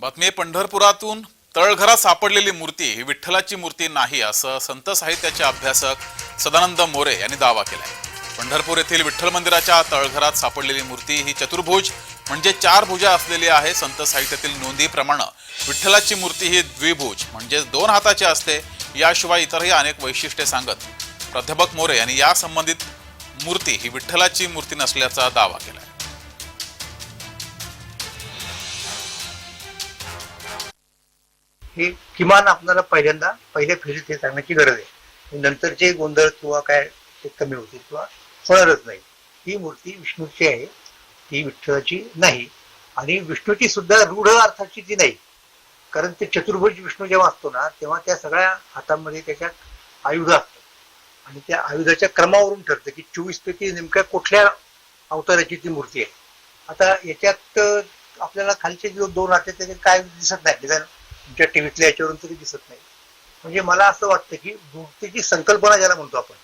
बातमी पंढरपुरातून तळघरात सापडलेली मूर्ती ही विठ्ठलाची मूर्ती नाही असं संत साहित्याचे अभ्यासक सदानंद मोरे यांनी दावा केलाय. पंढरपूर येथील विठ्ठल मंदिराच्या तळघरात सापडलेली मूर्ती ही चतुर्भुज म्हणजे चार भुजा असलेली आहे. संत साहित्यातील नोंदीप्रमाणे विठ्ठलाची मूर्ती ही द्विभुज म्हणजे दोन हाताची असते. याशिवाय इतरही अनेक वैशिष्ट्ये सांगत प्राध्यापक मोरे यांनी या संबंधित मूर्ती ही विठ्ठलाची मूर्ती नसल्याचा दावा केलाय. हे किमान आपल्याला पहिल्यांदा पहिल्या फेरीत हे सांगण्याची गरज आहे. नंतरचे गोंधळ किंवा काय ते कमी होतील किंवा होणारच नाही. ही मूर्ती विष्णूची आहे. ती विठ्ठलाची नाही. आणि विष्णूची सुद्धा रूढ अर्थाची ती नाही. कारण ते चतुर्भुज विष्णू जेव्हा असतो ना तेव्हा त्या सगळ्या हातामध्ये त्याच्या आयुध असतं. आणि त्या आयुधाच्या क्रमावरून ठरतं की चोवीस पैकी नेमक्या कुठल्या अवताराची ती मूर्ती आहे. आता याच्यात आपल्याला खालचे जो दोन हात आहेत त्याच्यात काय दिसत नाही. तुमच्या टीव्हीतल्या याच्यावरून तरी दिसत नाही. म्हणजे मला असं वाटतं की मूर्तीची संकल्पना ज्याला म्हणतो आपण